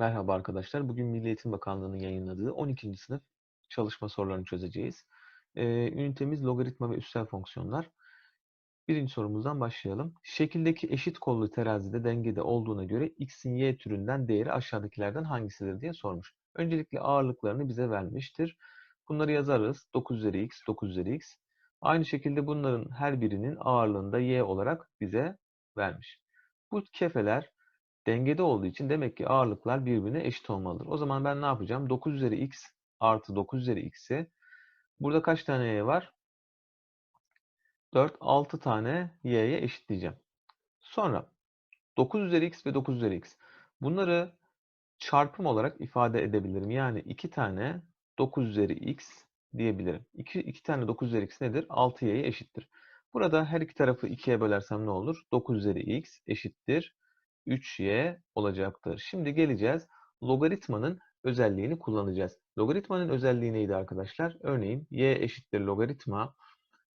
Merhaba arkadaşlar. Bugün Milli Eğitim Bakanlığı'nın yayınladığı 12. sınıf çalışma sorularını çözeceğiz. Ee, ünitemiz logaritma ve üstel fonksiyonlar. Birinci sorumuzdan başlayalım. Şekildeki eşit kollu terazide dengede olduğuna göre x'in y türünden değeri aşağıdakilerden hangisidir diye sormuş. Öncelikle ağırlıklarını bize vermiştir. Bunları yazarız. 9 üzeri x, 9 üzeri x. Aynı şekilde bunların her birinin ağırlığını da y olarak bize vermiş. Bu kefeler dengede olduğu için demek ki ağırlıklar birbirine eşit olmalıdır. O zaman ben ne yapacağım? 9 üzeri x artı 9 üzeri x'i burada kaç tane y var? 4, 6 tane y'ye eşitleyeceğim. Sonra 9 üzeri x ve 9 üzeri x. Bunları çarpım olarak ifade edebilirim. Yani 2 tane 9 üzeri x diyebilirim. 2, 2 tane 9 üzeri x nedir? 6y'ye eşittir. Burada her iki tarafı 2'ye bölersem ne olur? 9 üzeri x eşittir 3y olacaktır. Şimdi geleceğiz. Logaritmanın özelliğini kullanacağız. Logaritmanın özelliği neydi arkadaşlar? Örneğin y eşittir logaritma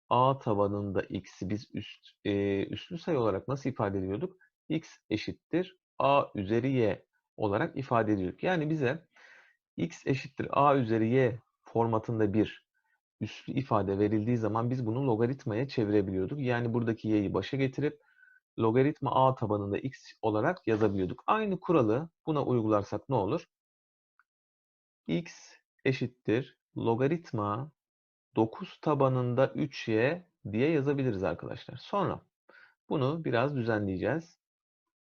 a tabanında x'i biz üst, e, üstlü sayı olarak nasıl ifade ediyorduk? x eşittir a üzeri y olarak ifade ediyorduk. Yani bize x eşittir a üzeri y formatında bir üslü ifade verildiği zaman biz bunu logaritmaya çevirebiliyorduk. Yani buradaki y'yi başa getirip logaritma a tabanında x olarak yazabiliyorduk. Aynı kuralı buna uygularsak ne olur? x eşittir logaritma 9 tabanında 3y diye yazabiliriz arkadaşlar. Sonra bunu biraz düzenleyeceğiz.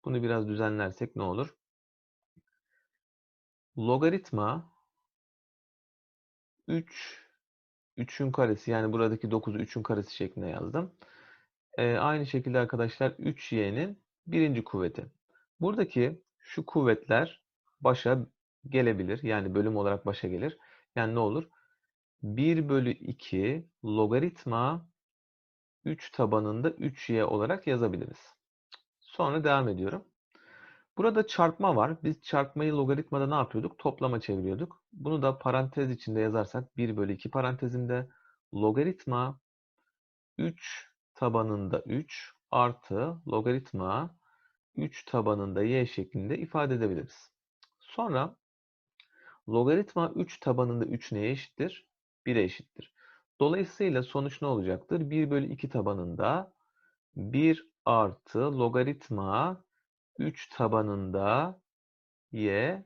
Bunu biraz düzenlersek ne olur? Logaritma 3 3'ün karesi yani buradaki 9'u 3'ün karesi şeklinde yazdım. Ee, aynı şekilde arkadaşlar 3y'nin birinci kuvveti. Buradaki şu kuvvetler başa gelebilir. Yani bölüm olarak başa gelir. Yani ne olur? 1 bölü 2 logaritma 3 tabanında 3y olarak yazabiliriz. Sonra devam ediyorum. Burada çarpma var. Biz çarpmayı logaritmada ne yapıyorduk? Toplama çeviriyorduk. Bunu da parantez içinde yazarsak 1 bölü 2 parantezinde logaritma 3 tabanında 3 artı logaritma 3 tabanında y şeklinde ifade edebiliriz. Sonra logaritma 3 tabanında 3 neye eşittir? 1'e eşittir. Dolayısıyla sonuç ne olacaktır? 1 bölü 2 tabanında 1 artı logaritma 3 tabanında y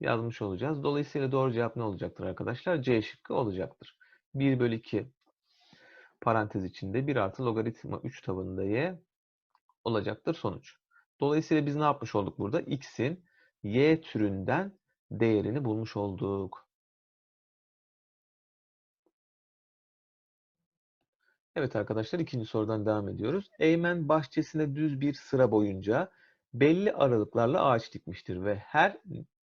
yazmış olacağız. Dolayısıyla doğru cevap ne olacaktır arkadaşlar? C şıkkı olacaktır. 1 bölü 2 parantez içinde 1 artı logaritma 3 tabanında y olacaktır sonuç. Dolayısıyla biz ne yapmış olduk burada? x'in y türünden değerini bulmuş olduk. Evet arkadaşlar ikinci sorudan devam ediyoruz. Eymen bahçesine düz bir sıra boyunca belli aralıklarla ağaç dikmiştir ve her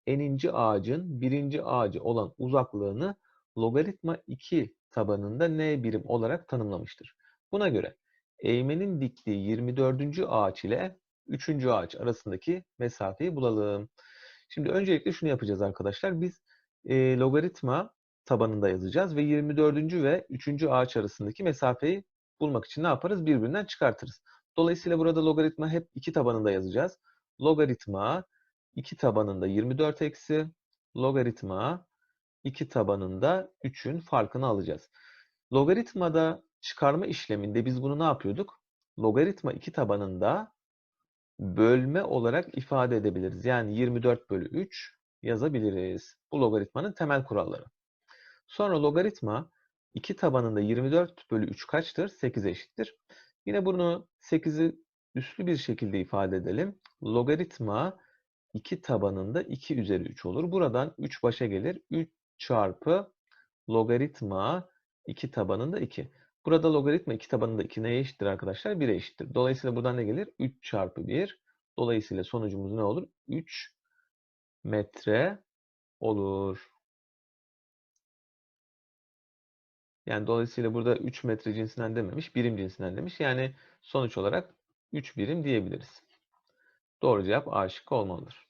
eninci ağacın birinci ağacı olan uzaklığını logaritma 2 tabanında n birim olarak tanımlamıştır. Buna göre eğmenin diktiği 24. ağaç ile 3. ağaç arasındaki mesafeyi bulalım. Şimdi öncelikle şunu yapacağız arkadaşlar. Biz e, logaritma tabanında yazacağız ve 24. ve 3. ağaç arasındaki mesafeyi bulmak için ne yaparız? Birbirinden çıkartırız. Dolayısıyla burada logaritma hep iki tabanında yazacağız. Logaritma 2 tabanında 24 eksi logaritma 2 tabanında 3'ün farkını alacağız. Logaritmada çıkarma işleminde biz bunu ne yapıyorduk? Logaritma 2 tabanında bölme olarak ifade edebiliriz. Yani 24 bölü 3 yazabiliriz. Bu logaritmanın temel kuralları. Sonra logaritma 2 tabanında 24 bölü 3 kaçtır? 8'e eşittir. Yine bunu 8'i üslü bir şekilde ifade edelim. Logaritma 2 tabanında 2 üzeri 3 olur. Buradan 3 başa gelir. 3 çarpı logaritma 2 tabanında 2. Burada logaritma 2 tabanında 2 neye eşittir arkadaşlar? 1'e eşittir. Dolayısıyla buradan ne gelir? 3 çarpı 1. Dolayısıyla sonucumuz ne olur? 3 metre olur. Yani dolayısıyla burada 3 metre cinsinden dememiş, birim cinsinden demiş. Yani sonuç olarak 3 birim diyebiliriz. Doğru cevap A şıkkı olmalıdır.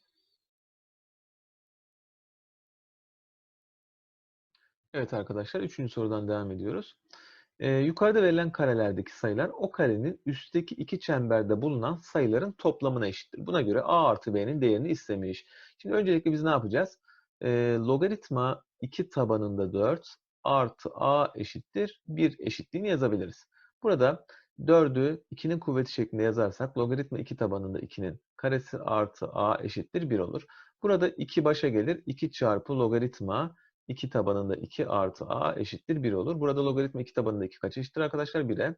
Evet arkadaşlar, üçüncü sorudan devam ediyoruz. Ee, yukarıda verilen karelerdeki sayılar o karenin üstteki iki çemberde bulunan sayıların toplamına eşittir. Buna göre a artı b'nin değerini istemiş. Şimdi öncelikle biz ne yapacağız? Ee, logaritma 2 tabanında 4 artı a eşittir 1 eşitliğini yazabiliriz. Burada 4'ü 2'nin kuvveti şeklinde yazarsak logaritma 2 tabanında 2'nin karesi artı a eşittir 1 olur. Burada 2 başa gelir. 2 çarpı logaritma 2 tabanında 2 artı a eşittir 1 olur. Burada logaritma 2 tabanında 2 kaç eşittir arkadaşlar? 1'e.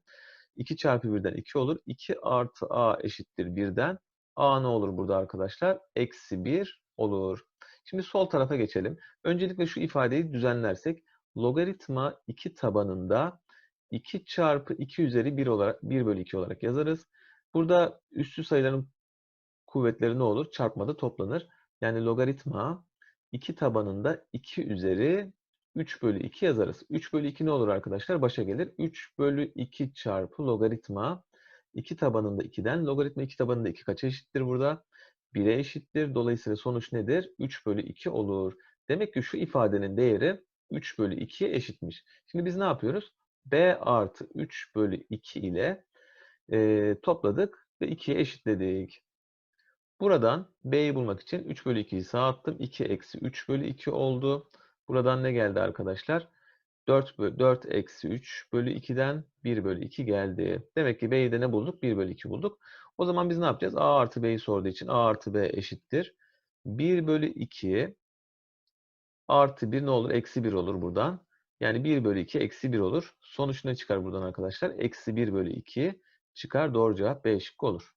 2 çarpı 1'den 2 olur. 2 artı a eşittir 1'den. a ne olur burada arkadaşlar? Eksi 1 olur. Şimdi sol tarafa geçelim. Öncelikle şu ifadeyi düzenlersek logaritma 2 tabanında 2 çarpı 2 üzeri 1 olarak 1 bölü 2 olarak yazarız. Burada üstü sayıların kuvvetleri ne olur? Çarpmada toplanır. Yani logaritma 2 tabanında 2 üzeri 3 bölü 2 yazarız. 3 bölü 2 ne olur arkadaşlar? Başa gelir. 3 bölü 2 çarpı logaritma 2 tabanında 2'den. Logaritma 2 tabanında 2 kaça eşittir burada? 1'e eşittir. Dolayısıyla sonuç nedir? 3 bölü 2 olur. Demek ki şu ifadenin değeri 3 bölü 2'ye eşitmiş. Şimdi biz ne yapıyoruz? b artı 3 bölü 2 ile e, topladık ve 2'ye eşitledik. Buradan b'yi bulmak için 3 bölü 2'yi sağa attım. 2 eksi 3 bölü 2 oldu. Buradan ne geldi arkadaşlar? 4, bölü, 4 eksi 3 bölü 2'den 1 bölü 2 geldi. Demek ki b'yi de ne bulduk? 1 bölü 2 bulduk. O zaman biz ne yapacağız? a artı b'yi sorduğu için a artı b eşittir. 1 bölü 2 artı 1 ne olur? Eksi 1 olur buradan. Yani 1 bölü 2 eksi 1 olur. Sonuç ne çıkar buradan arkadaşlar? Eksi 1 bölü 2 çıkar. Doğru cevap B şıkkı olur.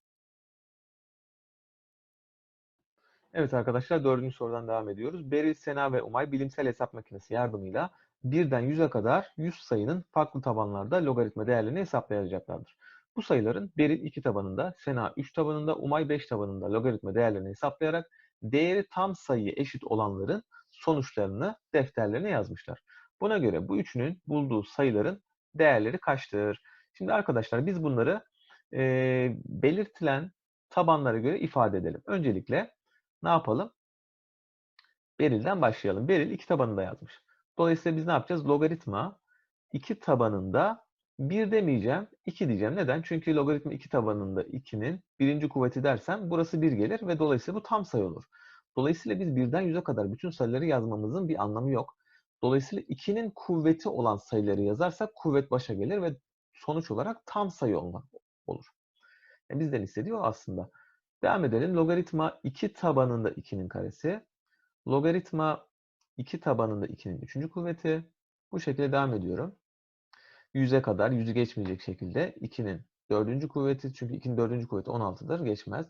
Evet arkadaşlar dördüncü sorudan devam ediyoruz. Beril, Sena ve Umay bilimsel hesap makinesi yardımıyla birden 100'e kadar 100 sayının farklı tabanlarda logaritma değerlerini hesaplayacaklardır. Bu sayıların Beril 2 tabanında, Sena 3 tabanında, Umay 5 tabanında logaritma değerlerini hesaplayarak değeri tam sayıya eşit olanların sonuçlarını defterlerine yazmışlar. Buna göre bu üçünün bulduğu sayıların değerleri kaçtır? Şimdi arkadaşlar biz bunları e, belirtilen tabanlara göre ifade edelim. Öncelikle ne yapalım? Beril'den başlayalım. Beril iki tabanında yazmış. Dolayısıyla biz ne yapacağız? Logaritma iki tabanında 1 demeyeceğim, 2 diyeceğim. Neden? Çünkü logaritma 2 tabanında 2'nin birinci kuvveti dersem burası 1 gelir ve dolayısıyla bu tam sayı olur. Dolayısıyla biz 1'den 100'e kadar bütün sayıları yazmamızın bir anlamı yok. Dolayısıyla 2'nin kuvveti olan sayıları yazarsak kuvvet başa gelir ve sonuç olarak tam sayı olmak olur. Yani bizden istediği o aslında. Devam edelim. Logaritma 2 tabanında 2'nin karesi. Logaritma 2 tabanında 2'nin 3. kuvveti. Bu şekilde devam ediyorum. 100'e kadar, 100'ü geçmeyecek şekilde 2'nin 4. kuvveti. Çünkü 2'nin 4. kuvveti 16'dır. Geçmez.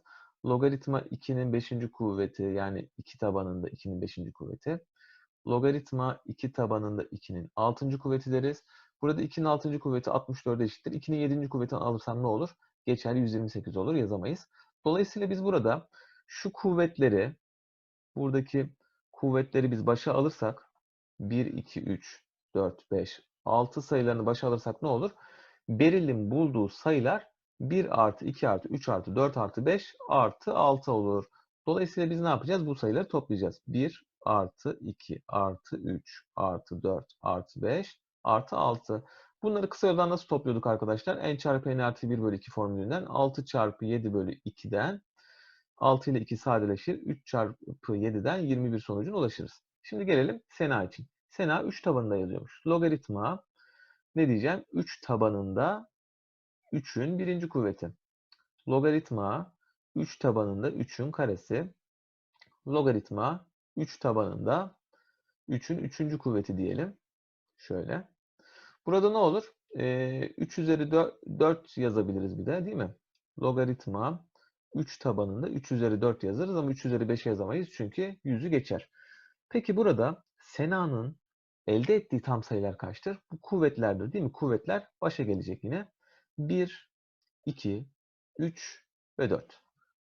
Logaritma 2'nin 5. kuvveti yani 2 tabanında 2'nin 5. kuvveti. Logaritma 2 tabanında 2'nin 6. kuvveti deriz. Burada 2'nin 6. kuvveti 64'e eşittir. 2'nin 7. kuvvetini alırsam ne olur? Geçerli 128 olur. Yazamayız. Dolayısıyla biz burada şu kuvvetleri, buradaki kuvvetleri biz başa alırsak 1, 2, 3, 4, 5, 6 sayılarını başa alırsak ne olur? Beril'in bulduğu sayılar 1 artı 2 artı 3 artı 4 artı 5 artı 6 olur. Dolayısıyla biz ne yapacağız? Bu sayıları toplayacağız. 1 artı 2 artı 3 artı 4 artı 5 artı 6. Bunları kısa yoldan nasıl topluyorduk arkadaşlar? n çarpı n artı 1 bölü 2 formülünden 6 çarpı 7 bölü 2'den 6 ile 2 sadeleşir. 3 çarpı 7'den 21 sonucuna ulaşırız. Şimdi gelelim Sena için. Sena 3 tabanında yazıyormuş. Logaritma ne diyeceğim? 3 tabanında 3'ün birinci kuvveti. Logaritma 3 tabanında 3'ün karesi. Logaritma 3 tabanında 3'ün 3. kuvveti diyelim. Şöyle. Burada ne olur? Ee, 3 üzeri 4, 4 yazabiliriz bir de değil mi? Logaritma 3 tabanında 3 üzeri 4 yazarız ama 3 üzeri 5 yazamayız çünkü 100'ü geçer. Peki burada Sena'nın elde ettiği tam sayılar kaçtır? Bu kuvvetlerdir değil mi? Kuvvetler başa gelecek yine. 1, 2, 3 ve 4.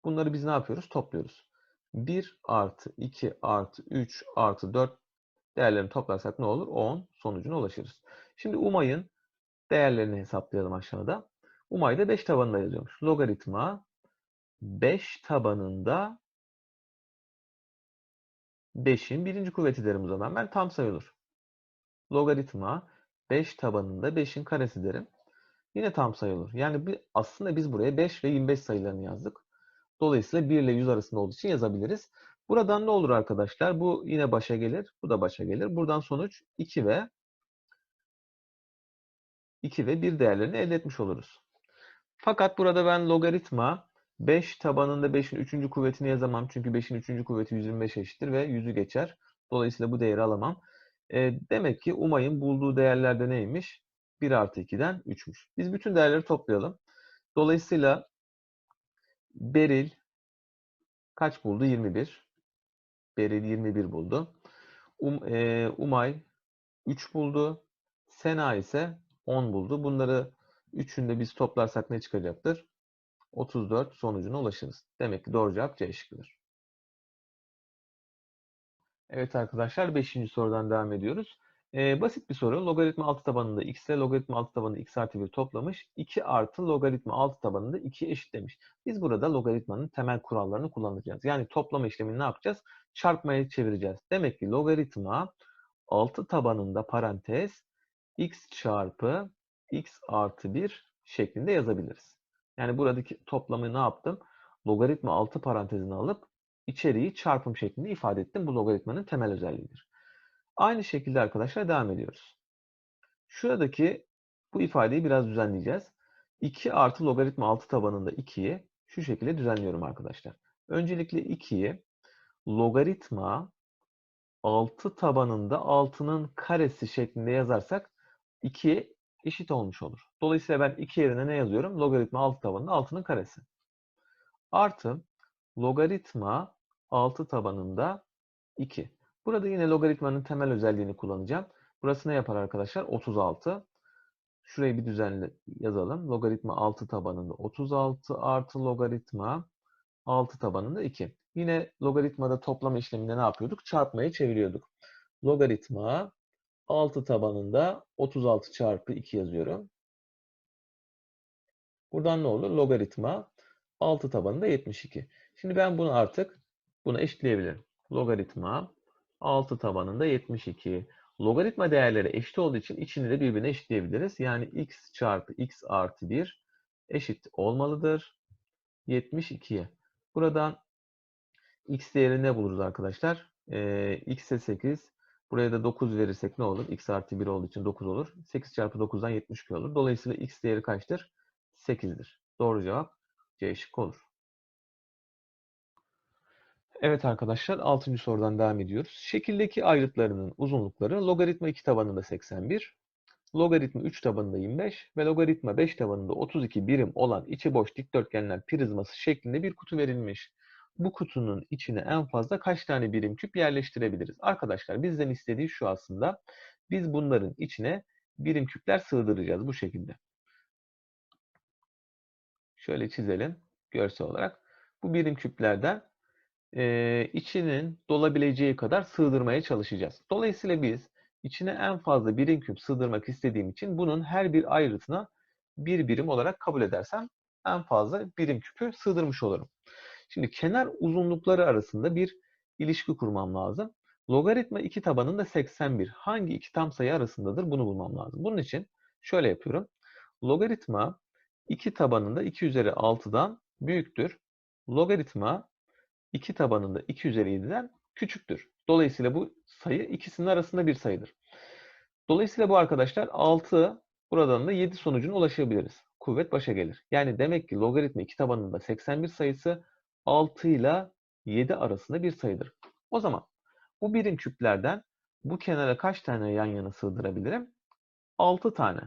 Bunları biz ne yapıyoruz? Topluyoruz. 1 artı 2 artı 3 artı 4 değerlerini toplarsak ne olur? 10 sonucuna ulaşırız. Şimdi Umay'ın değerlerini hesaplayalım aşağıda. Umay da 5 tabanında yazıyormuş. Logaritma 5 tabanında 5'in birinci kuvveti derim o zaman. Ben tam sayı olur. Logaritma 5 tabanında 5'in karesi derim. Yine tam sayı olur. Yani bir, aslında biz buraya 5 ve 25 sayılarını yazdık. Dolayısıyla 1 ile 100 arasında olduğu için yazabiliriz. Buradan ne olur arkadaşlar? Bu yine başa gelir. Bu da başa gelir. Buradan sonuç 2 ve 2 ve 1 değerlerini elde etmiş oluruz. Fakat burada ben logaritma 5 tabanında 5'in 3. kuvvetini yazamam. Çünkü 5'in 3. kuvveti 125 eşittir ve 100'ü geçer. Dolayısıyla bu değeri alamam. E, demek ki Umay'ın bulduğu değerler de neymiş? 1 artı 2'den 3'müş. Biz bütün değerleri toplayalım. Dolayısıyla Beril kaç buldu? 21. Beril 21 buldu. Um, e, Umay 3 buldu. Sena ise 10 buldu. Bunları üçünü biz toplarsak ne çıkacaktır? 34 sonucuna ulaşırız. Demek ki doğru cevap C şıkkıdır. Evet arkadaşlar 5. sorudan devam ediyoruz. Ee, basit bir soru. Logaritma 6 tabanında x ile logaritma 6 tabanında x artı 1 toplamış. 2 artı logaritma 6 tabanında 2 eşitlemiş. Biz burada logaritmanın temel kurallarını kullanacağız. Yani toplama işlemini ne yapacağız? Çarpmaya çevireceğiz. Demek ki logaritma 6 tabanında parantez x çarpı x artı 1 şeklinde yazabiliriz. Yani buradaki toplamı ne yaptım? Logaritma 6 parantezini alıp içeriği çarpım şeklinde ifade ettim. Bu logaritmanın temel özelliğidir. Aynı şekilde arkadaşlar devam ediyoruz. Şuradaki bu ifadeyi biraz düzenleyeceğiz. 2 artı logaritma 6 tabanında 2'yi şu şekilde düzenliyorum arkadaşlar. Öncelikle 2'yi logaritma 6 tabanında 6'nın karesi şeklinde yazarsak 2'ye eşit olmuş olur. Dolayısıyla ben 2 yerine ne yazıyorum? Logaritma 6 tabanında 6'nın karesi. Artı logaritma 6 tabanında 2. Burada yine logaritmanın temel özelliğini kullanacağım. Burası ne yapar arkadaşlar? 36. Şurayı bir düzenli yazalım. Logaritma 6 tabanında 36 artı logaritma 6 tabanında 2. Yine logaritmada toplama işleminde ne yapıyorduk? Çarpmayı çeviriyorduk. Logaritma 6 tabanında 36 çarpı 2 yazıyorum. Buradan ne olur? Logaritma 6 tabanında 72. Şimdi ben bunu artık buna eşitleyebilirim. Logaritma 6 tabanında 72. Logaritma değerleri eşit olduğu için içini de birbirine eşitleyebiliriz. Yani x çarpı x artı 1 eşit olmalıdır. 72'ye. Buradan x değerini ne buluruz arkadaşlar? Ee, x'e 8. Buraya da 9 verirsek ne olur? x artı 1 olduğu için 9 olur. 8 çarpı 9'dan 72 olur. Dolayısıyla x değeri kaçtır? 8'dir. Doğru cevap C şıkkı olur. Evet arkadaşlar 6. sorudan devam ediyoruz. Şekildeki ayrıtlarının uzunlukları logaritma 2 tabanında 81, logaritma 3 tabanında 25 ve logaritma 5 tabanında 32 birim olan içi boş dikdörtgenler prizması şeklinde bir kutu verilmiş. Bu kutunun içine en fazla kaç tane birim küp yerleştirebiliriz? Arkadaşlar bizden istediği şu aslında. Biz bunların içine birim küpler sığdıracağız bu şekilde. Şöyle çizelim görsel olarak. Bu birim küplerden e, içinin dolabileceği kadar sığdırmaya çalışacağız. Dolayısıyla biz içine en fazla birim küp sığdırmak istediğim için bunun her bir ayrıtına bir birim olarak kabul edersem en fazla birim küpü sığdırmış olurum. Şimdi kenar uzunlukları arasında bir ilişki kurmam lazım. Logaritma 2 tabanında 81 hangi iki tam sayı arasındadır bunu bulmam lazım. Bunun için şöyle yapıyorum. Logaritma 2 tabanında 2 üzeri 6'dan büyüktür. Logaritma 2 tabanında 2 üzeri 7'den küçüktür. Dolayısıyla bu sayı ikisinin arasında bir sayıdır. Dolayısıyla bu arkadaşlar 6 buradan da 7 sonucuna ulaşabiliriz. Kuvvet başa gelir. Yani demek ki logaritma 2 tabanında 81 sayısı 6 ile 7 arasında bir sayıdır. O zaman bu birim küplerden bu kenara kaç tane yan yana sığdırabilirim? 6 tane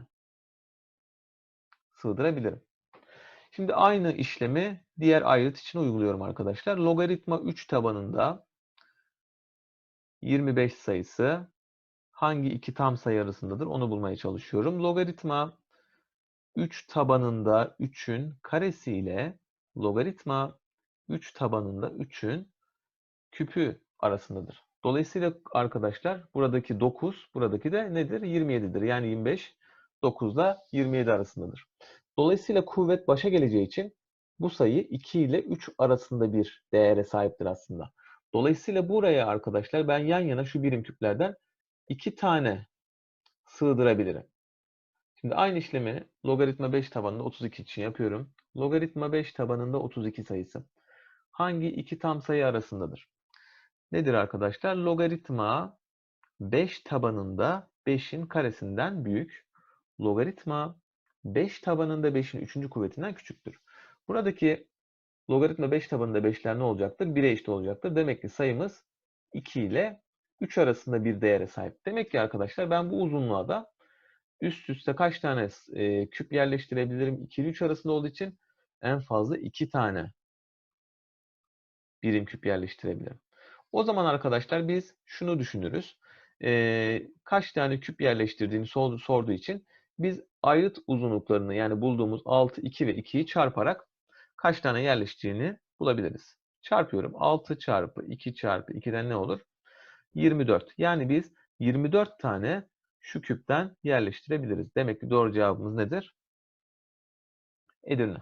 sığdırabilirim. Şimdi aynı işlemi diğer ayrıt için uyguluyorum arkadaşlar. Logaritma 3 tabanında 25 sayısı hangi iki tam sayı arasındadır onu bulmaya çalışıyorum. Logaritma 3 tabanında 3'ün karesi ile logaritma 3 tabanında 3'ün küpü arasındadır. Dolayısıyla arkadaşlar buradaki 9, buradaki de nedir? 27'dir. Yani 25, 9 ile 27 arasındadır. Dolayısıyla kuvvet başa geleceği için bu sayı 2 ile 3 arasında bir değere sahiptir aslında. Dolayısıyla buraya arkadaşlar ben yan yana şu birim küplerden 2 tane sığdırabilirim. Şimdi aynı işlemi logaritma 5 tabanında 32 için yapıyorum. Logaritma 5 tabanında 32 sayısı hangi iki tam sayı arasındadır? Nedir arkadaşlar? Logaritma 5 tabanında 5'in karesinden büyük. Logaritma 5 tabanında 5'in 3. kuvvetinden küçüktür. Buradaki logaritma 5 tabanında 5'ler ne olacaktır? 1'e eşit olacaktır. Demek ki sayımız 2 ile 3 arasında bir değere sahip. Demek ki arkadaşlar ben bu uzunluğa da üst üste kaç tane e, küp yerleştirebilirim? 2 ile 3 arasında olduğu için en fazla 2 tane birim küp yerleştirebilirim. O zaman arkadaşlar biz şunu düşünürüz. E, kaç tane küp yerleştirdiğini sordu, sorduğu için biz ayrıt uzunluklarını yani bulduğumuz 6, 2 ve 2'yi çarparak kaç tane yerleştiğini bulabiliriz. Çarpıyorum. 6 çarpı 2 çarpı 2'den ne olur? 24. Yani biz 24 tane şu küpten yerleştirebiliriz. Demek ki doğru cevabımız nedir? Edirne.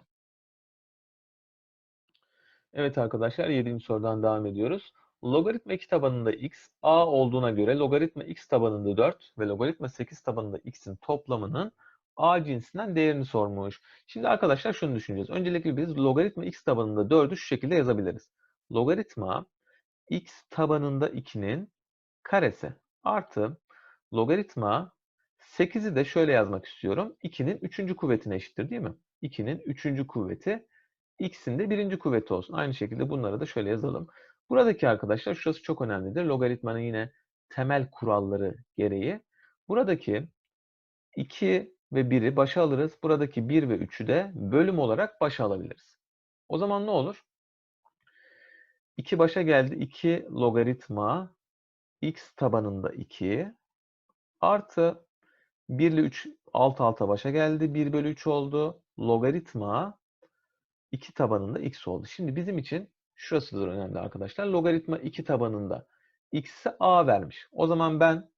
Evet arkadaşlar 7. sorudan devam ediyoruz. Logaritma 2 tabanında x a olduğuna göre logaritma x tabanında 4 ve logaritma 8 tabanında x'in toplamının a cinsinden değerini sormuş. Şimdi arkadaşlar şunu düşüneceğiz. Öncelikle biz logaritma x tabanında 4'ü şu şekilde yazabiliriz. Logaritma x tabanında 2'nin karesi artı logaritma 8'i de şöyle yazmak istiyorum. 2'nin 3. kuvvetine eşittir değil mi? 2'nin 3. kuvveti x'in de 1. kuvveti olsun. Aynı şekilde bunları da şöyle yazalım. Buradaki arkadaşlar şurası çok önemlidir. Logaritmanın yine temel kuralları gereği. Buradaki 2 ve 1'i başa alırız. Buradaki 1 ve 3'ü de bölüm olarak başa alabiliriz. O zaman ne olur? 2 başa geldi. 2 logaritma x tabanında 2 artı 1 ile 3 alt alta başa geldi. 1 bölü 3 oldu. Logaritma 2 tabanında x oldu. Şimdi bizim için şurasıdır önemli arkadaşlar. Logaritma 2 tabanında x'e a vermiş. O zaman ben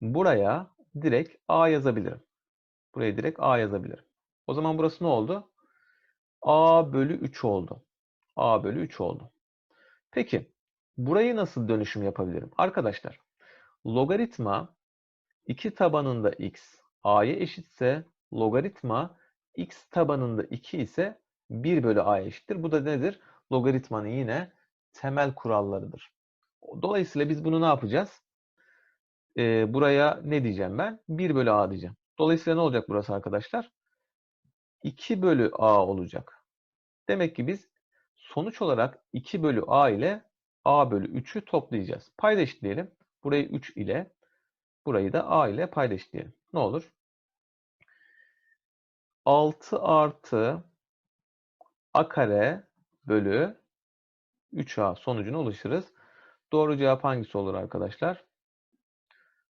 buraya direkt a yazabilirim. Buraya direkt a yazabilirim. O zaman burası ne oldu? a bölü 3 oldu. a bölü 3 oldu. Peki burayı nasıl dönüşüm yapabilirim? Arkadaşlar logaritma 2 tabanında x a'ya eşitse logaritma x tabanında 2 ise 1 bölü a eşittir. Bu da nedir? Logaritmanın yine temel kurallarıdır. Dolayısıyla biz bunu ne yapacağız? Ee, buraya ne diyeceğim ben? 1 bölü a diyeceğim. Dolayısıyla ne olacak burası arkadaşlar? 2 bölü a olacak. Demek ki biz sonuç olarak 2 bölü a ile a bölü 3'ü toplayacağız. Payda eşitleyelim. Burayı 3 ile, burayı da a ile payda eşitleyelim. Ne olur? 6 artı a kare bölü 3a sonucuna ulaşırız. Doğru cevap hangisi olur arkadaşlar?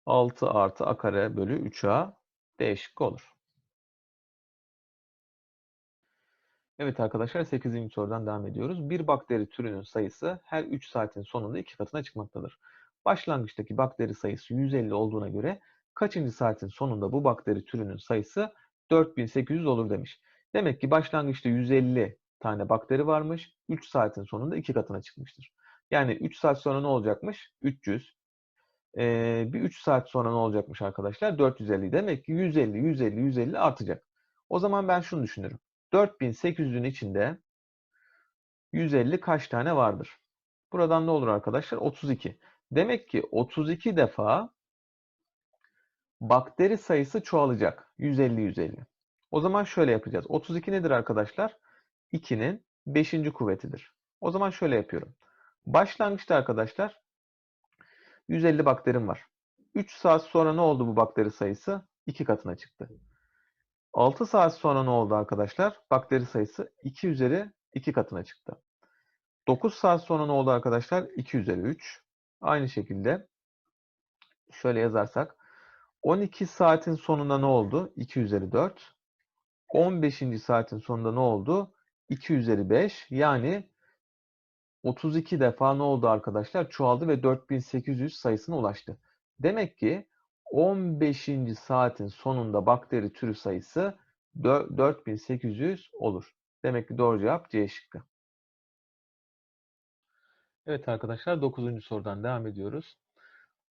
6 artı a kare bölü 3a D şıkkı olur. Evet arkadaşlar 8. sorudan devam ediyoruz. Bir bakteri türünün sayısı her 3 saatin sonunda 2 katına çıkmaktadır. Başlangıçtaki bakteri sayısı 150 olduğuna göre kaçıncı saatin sonunda bu bakteri türünün sayısı 4800 olur demiş. Demek ki başlangıçta 150 tane bakteri varmış. 3 saatin sonunda 2 katına çıkmıştır. Yani 3 saat sonra ne olacakmış? 300. Ee, bir 3 saat sonra ne olacakmış arkadaşlar? 450. Demek ki 150, 150, 150 artacak. O zaman ben şunu düşünürüm. 4800'ün içinde 150 kaç tane vardır? Buradan ne olur arkadaşlar? 32. Demek ki 32 defa bakteri sayısı çoğalacak. 150, 150. O zaman şöyle yapacağız. 32 nedir arkadaşlar? 2'nin 5. kuvvetidir. O zaman şöyle yapıyorum. Başlangıçta arkadaşlar 150 bakterim var. 3 saat sonra ne oldu bu bakteri sayısı? 2 katına çıktı. 6 saat sonra ne oldu arkadaşlar? Bakteri sayısı 2 üzeri 2 katına çıktı. 9 saat sonra ne oldu arkadaşlar? 2 üzeri 3. Aynı şekilde şöyle yazarsak 12 saatin sonunda ne oldu? 2 üzeri 4. 15. saatin sonunda ne oldu? 2 üzeri 5 yani 32 defa ne oldu arkadaşlar? Çoğaldı ve 4800 sayısına ulaştı. Demek ki 15. saatin sonunda bakteri türü sayısı 4800 olur. Demek ki doğru cevap C şıkkı. Evet arkadaşlar 9. sorudan devam ediyoruz.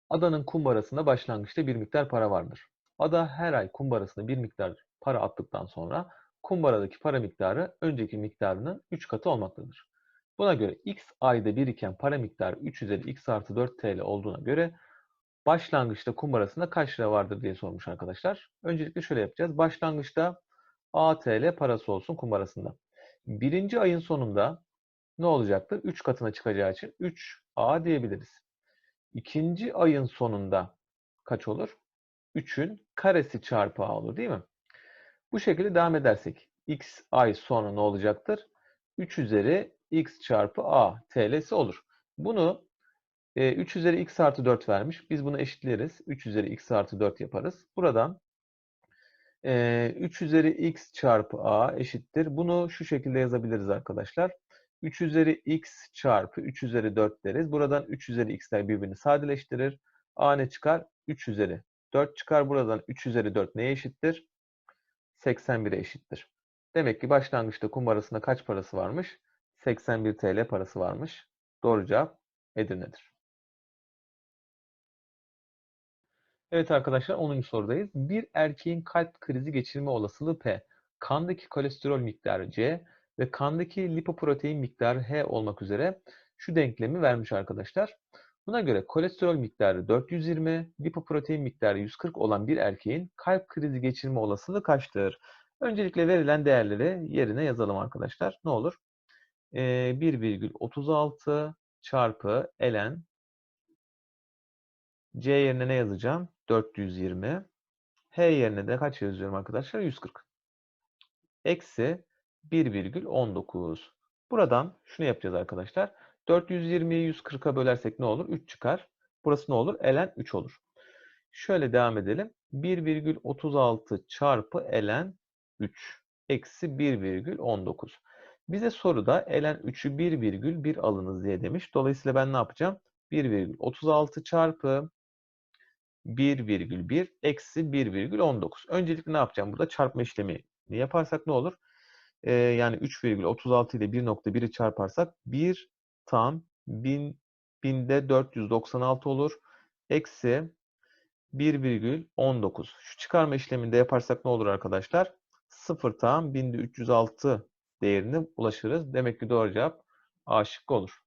Adanın kumbarasında başlangıçta bir miktar para vardır. Ada her ay kumbarasına bir miktar para attıktan sonra kumbaradaki para miktarı önceki miktarının 3 katı olmaktadır. Buna göre x ayda biriken para miktarı 3 üzeri x artı 4 TL olduğuna göre başlangıçta kumbarasında kaç lira vardır diye sormuş arkadaşlar. Öncelikle şöyle yapacağız. Başlangıçta A TL parası olsun kumbarasında. Birinci ayın sonunda ne olacaktır? 3 katına çıkacağı için 3A diyebiliriz. İkinci ayın sonunda kaç olur? 3'ün karesi çarpı A olur değil mi? Bu şekilde devam edersek x ay sonra ne olacaktır? 3 üzeri x çarpı A TL'si olur. Bunu e, 3 üzeri x artı 4 vermiş. Biz bunu eşitleriz. 3 üzeri x artı 4 yaparız. Buradan e, 3 üzeri x çarpı a eşittir. Bunu şu şekilde yazabiliriz arkadaşlar. 3 üzeri x çarpı 3 üzeri 4 deriz. Buradan 3 üzeri x'ler birbirini sadeleştirir. a ne çıkar? 3 üzeri 4 çıkar. Buradan 3 üzeri 4 neye eşittir? 81'e eşittir. Demek ki başlangıçta kumbarasında kaç parası varmış? 81 TL parası varmış. Doğru cevap Edirne'dir. Evet arkadaşlar 10. sorudayız. Bir erkeğin kalp krizi geçirme olasılığı P, kandaki kolesterol miktarı C ve kandaki lipoprotein miktarı H olmak üzere şu denklemi vermiş arkadaşlar. Buna göre kolesterol miktarı 420, lipoprotein miktarı 140 olan bir erkeğin kalp krizi geçirme olasılığı kaçtır? Öncelikle verilen değerleri yerine yazalım arkadaşlar. Ne olur? Ee, 1,36 çarpı ln C yerine ne yazacağım? 420. H yerine de kaç yazıyorum arkadaşlar? 140. Eksi 1,19. Buradan şunu yapacağız arkadaşlar. 420'yi 140'a bölersek ne olur? 3 çıkar. Burası ne olur? Ln 3 olur. Şöyle devam edelim. 1,36 çarpı ln 3 eksi 1,19. Bize soruda ln 3'ü 1,1 alınız diye demiş. Dolayısıyla ben ne yapacağım? 1,36 çarpı 1,1 eksi 1,19. Öncelikle ne yapacağım? Burada çarpma işlemi yaparsak ne olur? Ee, yani 3,36 ile 1,1'i çarparsak 1 tam 1000, 1000'de 496 olur. Eksi 1,19. Şu çıkarma işleminde yaparsak ne olur arkadaşlar? 0 tam 1000'de 306 değerine ulaşırız. Demek ki doğru cevap A şıkkı olur.